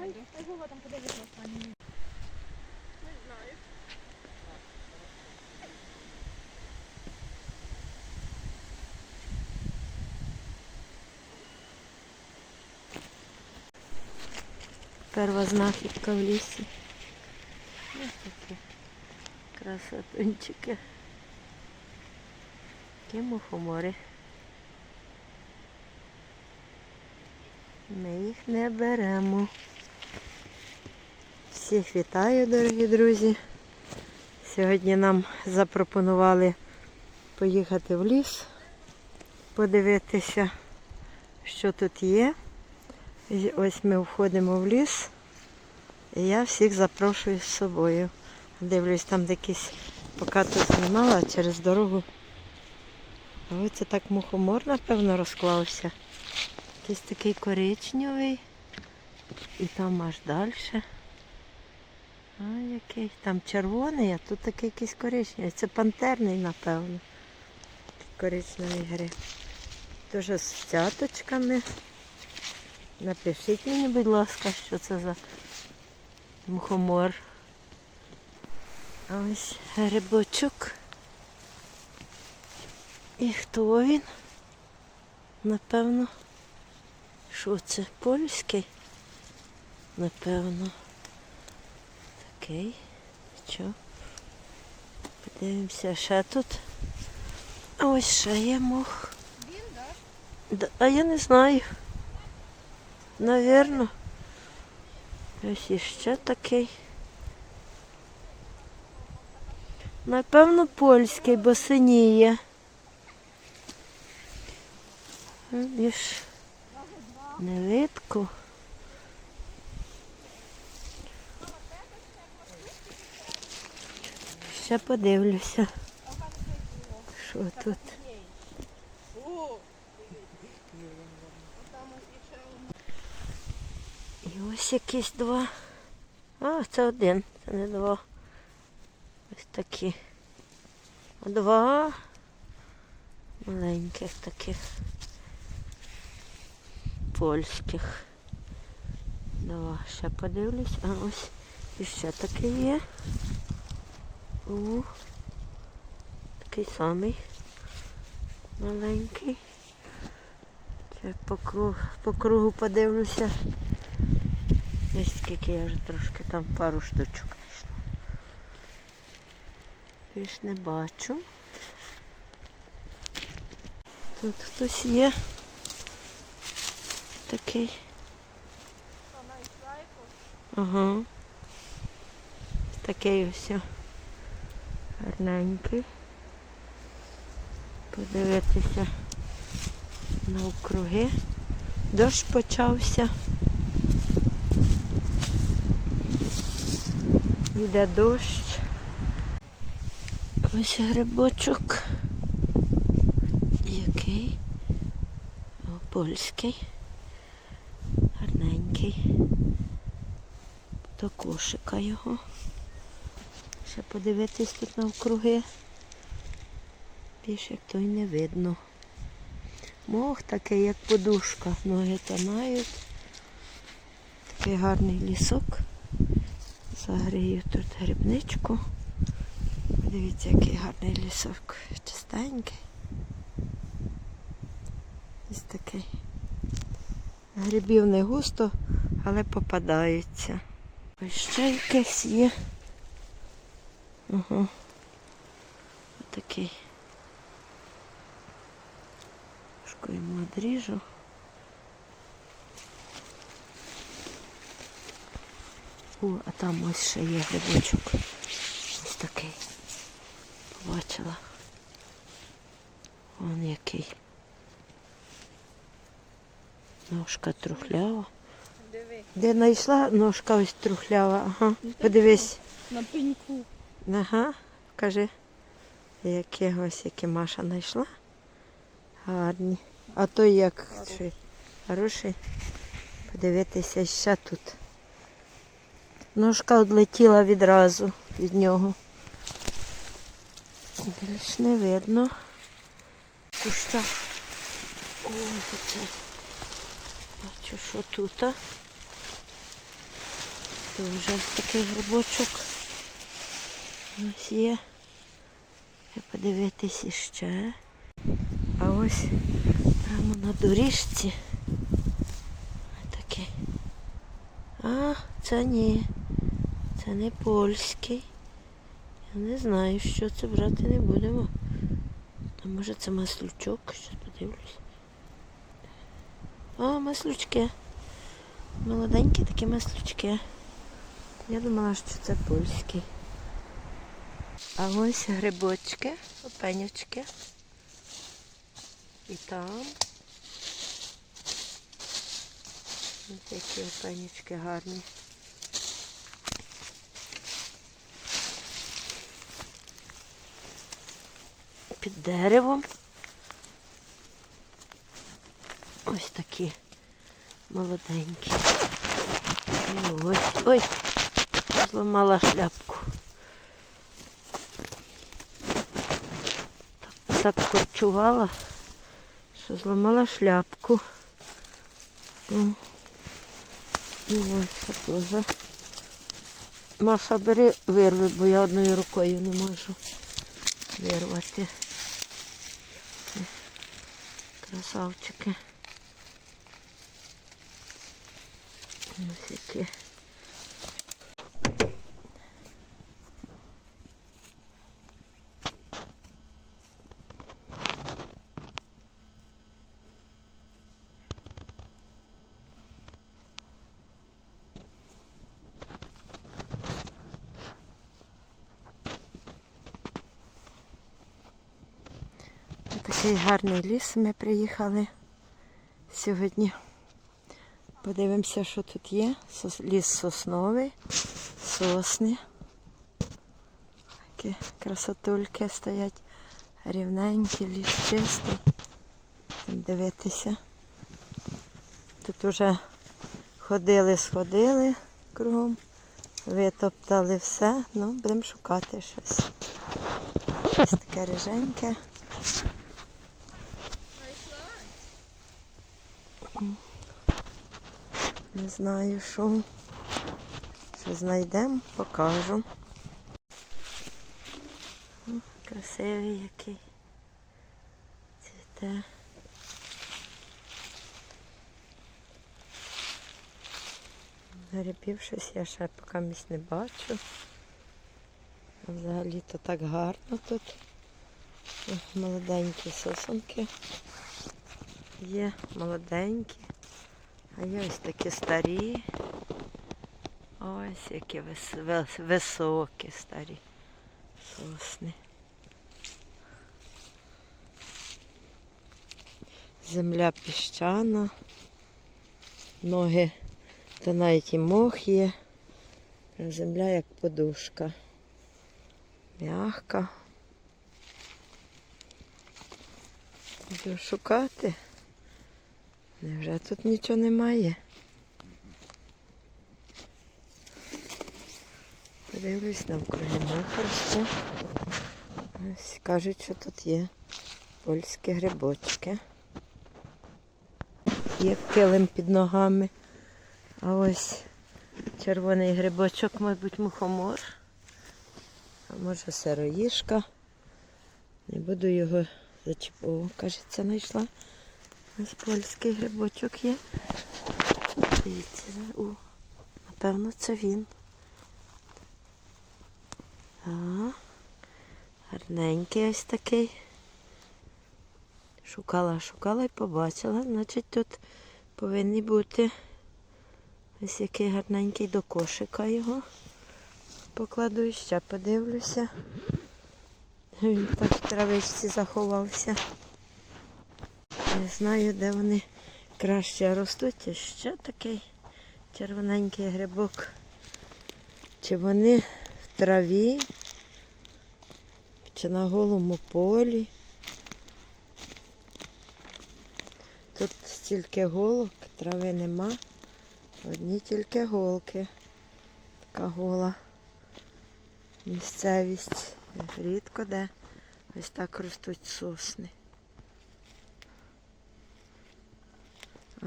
Ай, Вова там подивиться останній. Перша знахідка в лісі. Ось такі красотунчики. Такі мухомори. Ми їх не беремо. Всіх вітаю, дорогі друзі. Сьогодні нам запропонували поїхати в ліс, подивитися, що тут є. І ось ми входимо в ліс. І я всіх запрошую з собою. Дивлюсь, там якийсь, поки тут знімала через дорогу. А ось це так мухомор, напевно, розклався. Якийсь такий коричневий. І там аж далі. А який? Там червоний, а тут такий якийсь коричневий. Це пантерний, напевно. Коричневий гриб. Дуже з цяточками. Напишіть мені, будь ласка, що це за мухомор. А ось грибочок. І хто він? Напевно. Що це? Польський? Напевно. Такий. Що? Подивимося, ще тут. Ось ще є мох. Він? Да, а я не знаю. Навірно. Ось іще такий. Напевно, польський, бо синіє. Більш не Ще подивлюся. Що тут? І ось якісь два. А, це один, це не два. Ось такі. Два маленьких таких польських. Два. Ще подивлюсь. А ось іще такий є. О, такий самий маленький. Це по кругу, по кругу подивлюся. Ось скільки я вже трошки там пару штучок знайшла. Більш не бачу. Тут хтось є. Такий. Ага. Такий ось. Гарненький. Подивитися навкруги. Дощ почався. Йде дощ. Ось грибочок. Який? О, польський. Гарненький. До кошика його. Ще подивитись тут навкруги. Більше то й не видно. Мох такий, як подушка. Ноги тонають. Такий гарний лісок. Загрію тут грибничку. Подивіться, який гарний лісок. Чистенький. Ось такий. Грибів не густо, але попадаються. Ось ще якесь є. Ага. Отакий. Трошки йому одріжу. О, а там ось ще є грибочок. Ось такий. Побачила. Вон який. Ножка трухлява. Диви. Де знайшла ножка ось трухлява? Ага. Подивись. На пеньку. Ага, кажи. Які ось які Маша знайшла. Гарні. А то як чи хороший. Подивитися ще тут. Ножка відлетіла відразу від нього. Більш не видно. Куща. Ой, це. Бачу, що тут. вже такий грибочок. Ось є. Подивитись іще. А ось прямо на доріжці. Такий. А, це ні. Це не польський. Я не знаю, що це брати не будемо. А може це маслючок? Щось подивлюсь. О, маслючки. Молоденькі такі маслючки. Я думала, що це польський. А ось грибочки, опенючки. І там. Ось які опенючки гарні. Під деревом. Ось такі молоденькі. І ось. Ой, зламала шляпку. Так, корчувала, що зламала шляпку. Ну, І ось теж. Маша, бери вирви, бо я одною рукою не можу вирвати. Красавчики. Ось які. Такий гарний ліс ми приїхали сьогодні. Подивимося, що тут є. Ліс сосновий, сосни. Такі красотульки стоять рівненькі, ліс чистий. Дивитися. Тут вже ходили, сходили кругом, витоптали все. Ну, будемо шукати щось. Щось таке риженьке. Не знаю, що. Що знайдемо, покажу. Красивий який. Цвіте. Грибів щось я ще поки місць не бачу. Взагалі-то так гарно тут. Молоденькі сосунки. Є молоденькі. А є ось такі старі. Ось які вис... вис- високі старі сосни. Земля піщана. Ноги, та навіть і мох є. Земля як подушка. Мягка. Буду шукати. Невже тут нічого немає? Подивлюсь навкруги мох росте. Ось кажуть, що тут є польські грибочки. Є килим під ногами. А ось червоний грибочок, мабуть, мухомор. А може сироїшка. Не буду його зачіпувати. Кажеться, знайшла. Ось польський грибочок є. Дивіться, о, напевно, це він. А, гарненький ось такий. Шукала, шукала і побачила. Значить, тут повинні бути ось який гарненький до кошика його. Покладу і ще подивлюся. Він так в травичці заховався. Не знаю, де вони краще ростуть. Ще такий червоненький грибок. Чи вони в траві, чи на голому полі. Тут стільки голок, трави нема. Одні тільки голки. Така гола місцевість. Рідко де ось так ростуть сосни.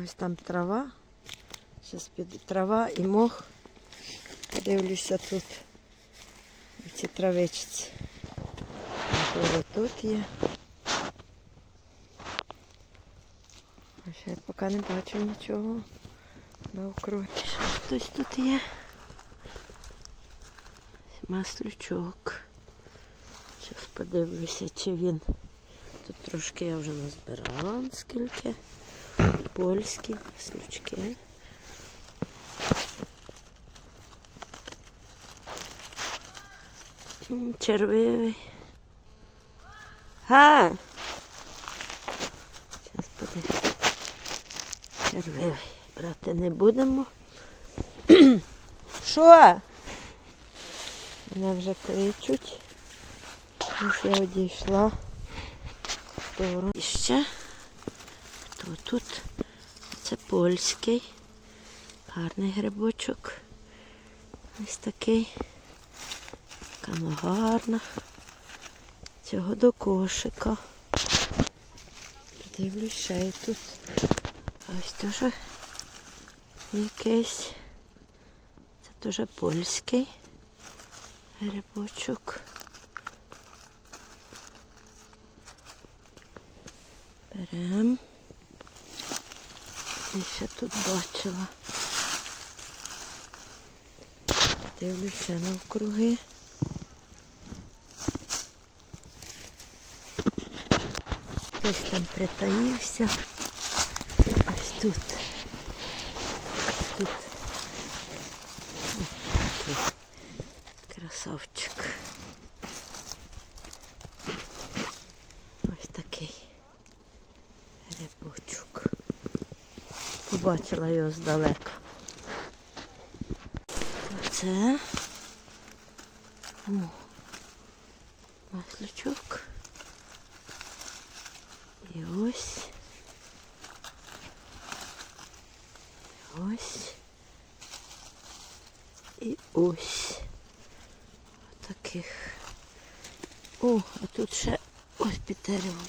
Ось там трава. Зараз піде трава і мох. Подивлюся тут. Ці травичці. Можливо, тут є. А ще я поки не бачу нічого навкруги. Ще хтось тут є. Маслючок. Зараз подивлюся, чи він. Тут трошки я вже назбирала, скільки. Польські маслючки. Червивий. Га! Зараз подивимось. Червивий. Брати не будемо. Що? Мене вже кличуть. Ось я одійшла. І ще. Хто тут? Це польський. Гарний грибочок. Ось такий. Ну, гарна. Цього до кошика. Подивлюсь, ще й тут. Ось теж якийсь. Це теж польський грибочок. Берем. Ще тут бачила. Дивлюся навкруги. Хтось там притаївся. Ось. Тут. Ось такий красавчик. Ось такий рибочок. Побачила його здалека. Оце. О, маслючок. І ось. І Ось. І ось. Таких. О, а тут ще ось під деревом.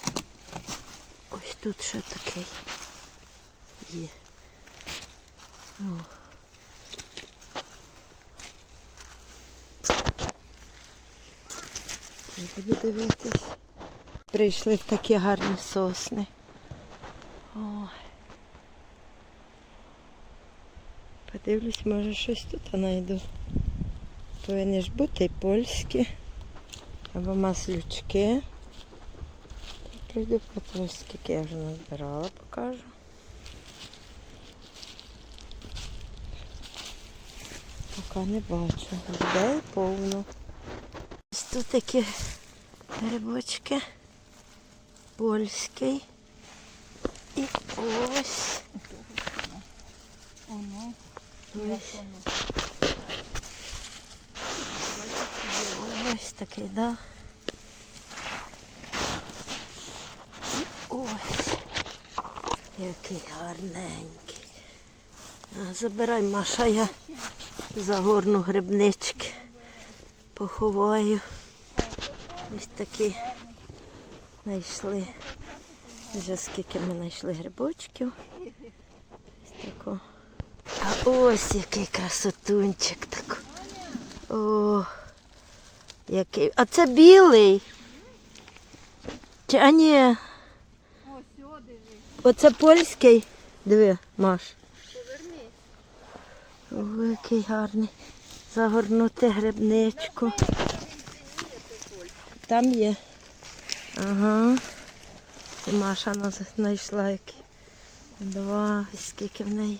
Ось тут ще такий є. Буду дивитись. Прийшли в такі гарні сосни. Ой. Подивлюсь, може щось тут знайду. Повинні ж бути і польські. Або маслючки. Прийду подивлюсь, скільки я вже назбирала, покажу. Поки не бачу. Людей повно. Ось тут такі грибочки. Польський. І ось. Ось. Ось такий, да. І ось. Який гарненький. Забирай, Маша, я загорну грибнички. Поховаю. Ось такі знайшли. Вже скільки ми знайшли грибочків. Ось тако. А ось який красотунчик так. О, який. А це білий. Чи, а ні, оце польський. Диви, Маш. Який гарний. Загорнути грибничку. Там є. Ага. І Маша знайшла які. Два, скільки в неї.